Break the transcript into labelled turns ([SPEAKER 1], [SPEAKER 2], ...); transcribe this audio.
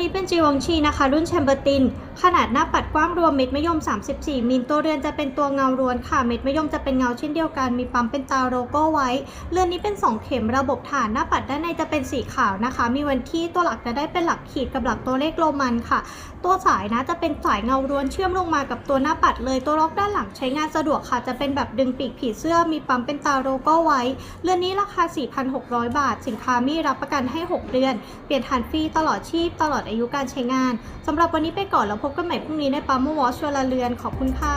[SPEAKER 1] นี้เป็นจีวองชีนะคะ รุ่นแชมเบอร์ติน ขนาดหน้าปัดกว้างรวมเม็ดมะยม 34 มิลตัวเรือนจะเป็นตัวเงาล้วนค่ะ เม็ดมะยมจะเป็นเงาเช่นเดียวกัน มีปั๊มเป็นตาโลโก้ไว้ เรือนนี้เป็น 2 เข็มระบบฐานหน้าปัดด้านในจะเป็นสีขาวนะคะ มีวันที่ตัวหลักจะได้เป็นหลักขีดกับหลักตัวเลขโรมันค่ะ ตัวสายนะจะเป็นสายเงาล้วนเชื่อมลงมากับตัวหน้าปัดเลย ตัวล็อกด้านหลังใช้งานสะดวกค่ะ จะเป็นแบบดึงปีกผีเสื้อ มีปั๊มเป็นตาโลโก้ไว้ เรือนนี้ราคา 4,600 บาท สินค้ามีรับประกันให้ 6 เดือน เปลี่ยนฐานฟรีตลอดชีพตลอดอายุการใช้งานสำหรับวันนี้ไปก่อนแล้วพบกันใหม่พรุ่งนี้ในปั๊มวอชวลเรือน ขอบคุณค่ะ